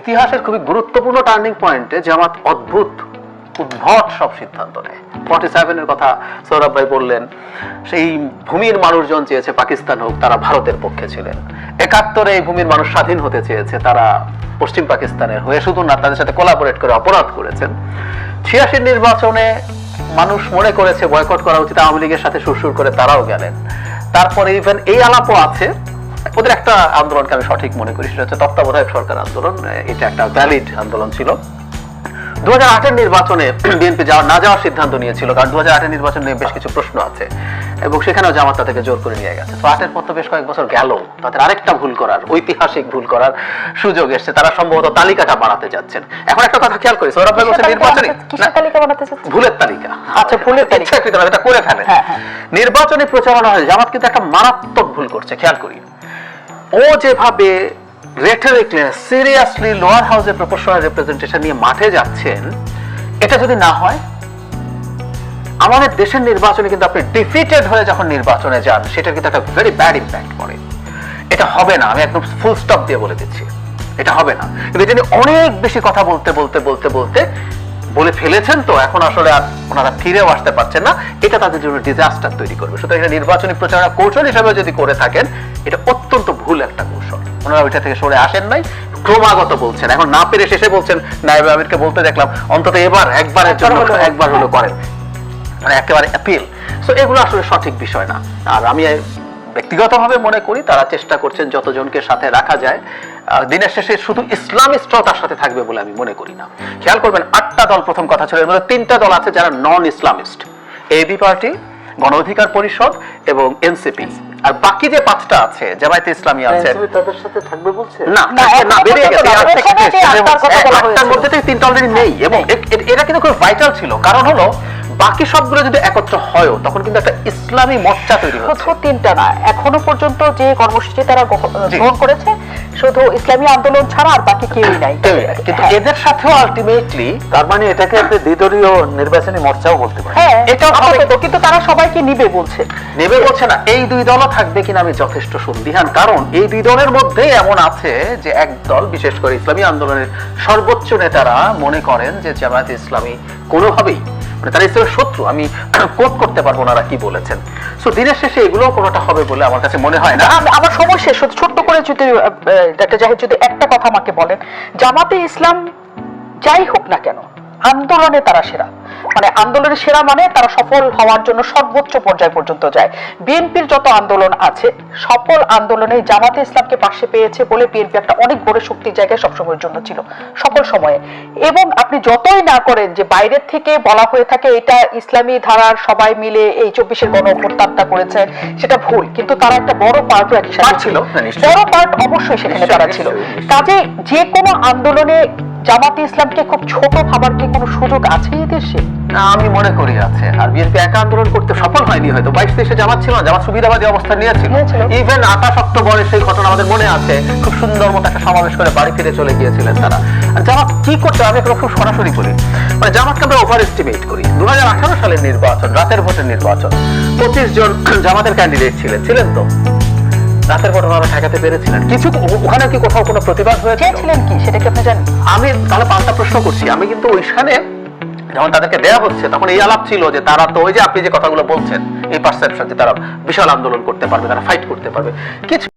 ইতিহাসের খুবই গুরুত্বপূর্ণ টার্নিং পয়েন্টে জামাত অদ্ভুত উদ্ভট সব সিদ্ধান্ত নেয়। ফর্টি সেভেনের কথা সৌরভ ভাই বললেন, সেই ভূমির মানুষজন চেয়েছে পাকিস্তান হোক, তারা ভারতের পক্ষে ছিলেন। একাত্তরে এই ভূমির মানুষ স্বাধীন হতে চেয়েছে, তারা পশ্চিম পাকিস্তানের হয়ে শুধু না, তাদের সাথে কোলাবোরেট করে অপরাধ করেছেন। ছিয়াশির নির্বাচনে মানুষ মনে করেছে বয়কট করা উচিত, আওয়ামী লীগের সাথে সুরসুর করে তারাও গেলেন। তারপরে ইভেন এই আলাপও আছে ওদের একটা আন্দোলনকে আমি সঠিক মনে করি সেটা হচ্ছে তত্ত্বাবধায়ক সরকার আন্দোলন। এটা একটা ভ্যালিড আন্দোলন ছিল। দু হাজার আটের নির্বাচনে বিএনপি যাওয়ার না যাওয়ার সিদ্ধান্ত নিয়েছিল কারণ দু হাজার নির্বাচন নিয়ে বেশ কিছু প্রশ্ন আছে এবং সেখানেও জামাত তাদেরকে জোর করে নিয়ে গেছে। তো আটের পর তো বেশ কয়েক বছর গেল। তাদের আরেকটা ভুল করার ঐতিহাসিক ভুল করার সুযোগ এসছে। তারা সম্ভবত তালিকাটা বাড়াতে যাচ্ছেন। এখন একটা কথা খেয়াল করি সৌরভ ভাই বলছে নির্বাচনী? ভুলের তালিকা। আচ্ছা, ভুলের তালিকা। এটা করে ফেলে হ্যাঁ, হ্যাঁ। নির্বাচনী প্রচারণা হয় জামাত কিন্তু একটা মারাত্মক ভুল করছে খেয়াল করি। ও যেভাবে রেটারিকলি সিরিয়াসলি লোয়ার হাউসের প্রপোর্শনাল রিপ্রেজেন্টেশন নিয়ে মাঠে যাচ্ছেন, এটা যদি না হয়, আমাদের দেশের নির্বাচনে কিন্তু আপনি ডিফিটেড হয়ে যখন নির্বাচনে যান, সেটার কিন্তু একটা ভেরি ব্যাড ইম্প্যাক্ট পড়ে। এটা হবে না, আমি একদম ফুল স্টপ দিয়ে বলে দিচ্ছি। এটা হবে না। কিন্তু তিনি অনেক বেশি কথা বলতে বলতে বলতে বলতে বলে ফেলেছেন তো এখন আসলে আর ওনারা ফিরেও আসতে পারছেন না। এটা তাদের জন্য ডিজাস্টার তৈরি করবে। সুতরাং এটা নির্বাচনী প্রচারণা কৌশল হিসেবে যদি করে থাকেন এটা অত্যন্ত ভুল একটা কৌশল। ওনারা ওইটা থেকে সরে আসেন নাই ক্রমাগত বলছেন। এখন না পেরে শেষে বলছেন নাইব আমিরকে বলতে দেখলাম অন্তত এবার একবারের জন্য একবার হলো। একবার হলো করেন। মানে একেবারে অ্যাপিল সো এগুলো আসলে সঠিক বিষয় না। আর আমি ব্যক্তিগতভাবে মনে করি তারা চেষ্টা করছেন যতজনকে সাথে রাখা যায় দিনের শেষে শুধু ইসলামিস্টরাও তার সাথে থাকবে বলে আমি মনে করি না। খেয়াল করবেন আটটা দল প্রথম কথা ছিল এর মধ্যে তিনটা দল আছে যারা নন ইসলামিস্ট এবি পার্টি গণ অধিকার পরিষদ এবং এনসিপি আর বাকি যে পাঁচটা আছে জামায়াতে ইসলামী আছে তাদের সাথে থাকবে বলছে? না না, না, বেরিয়ে গেছে। আটটার। মধ্যে থেকে তিনটা অলরেডি নেই। এবং এটা কিন্তু খুব ভাইটাল ছিল। কারণ হলো বাকি সবগুলো যদি একত্র হয়ও তখন কিন্তু একটা ইসলামী মোর্চা তৈরি শুধু তিনটা না এখনও পর্যন্ত যে কর্মসূচি তারা গ্রহণ করেছে শুধু ইসলামী আন্দোলন ছাড়া আর বাকি কেউই নাই। কিন্তু হ্যাঁ। এদের সাথেও আলটিমেটলি তার মানে এটাকে আপনি দ্বিদলীয় নির্বাচনী মোর্চাও বলতে পারেন হ্যাঁ। আপাতত, কিন্তু তারা সবাইকে নিবে বলছে। নেবে বলছে না এই দুই দলও থাকবে কিনা আমি যথেষ্ট সন্দিহান। কারণ এই দুই দলের মধ্যে এমন আছে যে এক দল বিশেষ করে ইসলামী আন্দোলনের সর্বোচ্চ নেতারা মনে করেন যে জামায়াত ইসলামী কোনোভাবেই মানে তারা ইসলামের শত্রু, আমি কোট করতে পারব ওনারা কি বলেছেন। সো দিনের শেষে এগুলো কোনোটা হবে বলে আমার কাছে মনে হয় না। আমার সময় শেষ ছোট্ট করে যদি ডাক্তার জাহিদ যদি একটা কথা আমাকে বলেন, জামাতে ইসলাম যাই হোক না কেন আন্দোলনে তারা সেরা। মানে আন্দোলনে সেরা মানে তারা সফল হওয়ার জন্য সর্বোচ্চ পর্যায় পর্যন্ত যায়। বিএনপির যত আন্দোলন আছে সকল আন্দোলনে জামাতে ইসলামকে পাশে পেয়েছে বলে বিএনপি একটা অনেক বড় শক্তির জায়গায় সবসময়ের জন্য ছিল সকল সময়ে। এবং আপনি যতই না করেন যে বাইরের থেকে বলা হয়ে থাকে এটা ইসলামী ধারার সবাই মিলে এই চব্বিশের গণ অভ্যুত্থানটা করেছে সেটা ভুল। কিন্তু তারা একটা বড় পার্টও একই সাথে ছিল, বড় পার্ট অবশ্যই সেখানে তারা ছিল। কাজে যে কোনো আন্দোলনে জামাতে ইসলামকে খুব ছোট ভাবার কি কোনো সুযোগ আছে এই দেশে? না আমি মনে করি আছে। আর বিএনপি একা আন্দোলন করতে সফল হয়নি হয়তো। বাইশ তেইশে জামাত ছিল না জামাত সুবিধাবাদী অবস্থান নিয়েছিল। নিয়েছিল। ইভেন আঠাশ অক্টোবরের সেই ঘটনা আমাদের মনে আছে খুব সুন্দর মতো একটা সমাবেশ করে বাড়ি ফিরে চলে গিয়েছিলেন তারা। আর জামাত কি করতে আমি এগুলো খুব সরাসরি করি মানে জামাতকে আমরা ওভার এস্টিমেট করি। দু হাজার আঠারো সালের নির্বাচন রাতের ভোটের নির্বাচন পঁচিশ জন জামাতের ক্যান্ডিডেট ছিলেন। ছিলেন তো? রাতের ঘটনা আমরা ঠেকাতে পেরেছিলেন কিছু ওখানে কি কোথাও কোনো প্রতিবাদ হয়েছে ছিলেন কি? সেটা কি আপনি জানেন? আমি তাহলে পাঁচটা প্রশ্ন করছি। আমি কিন্তু ওইখানে যখন তাদেরকে দেয়া হচ্ছে তখন এই আলাপ ছিল যে তারা তো ওই যে আপনি যে কথাগুলো বলছেন এই পারসেপশন যে তারা বিশাল আন্দোলন করতে পারবে তারা ফাইট করতে পারবে। কিছু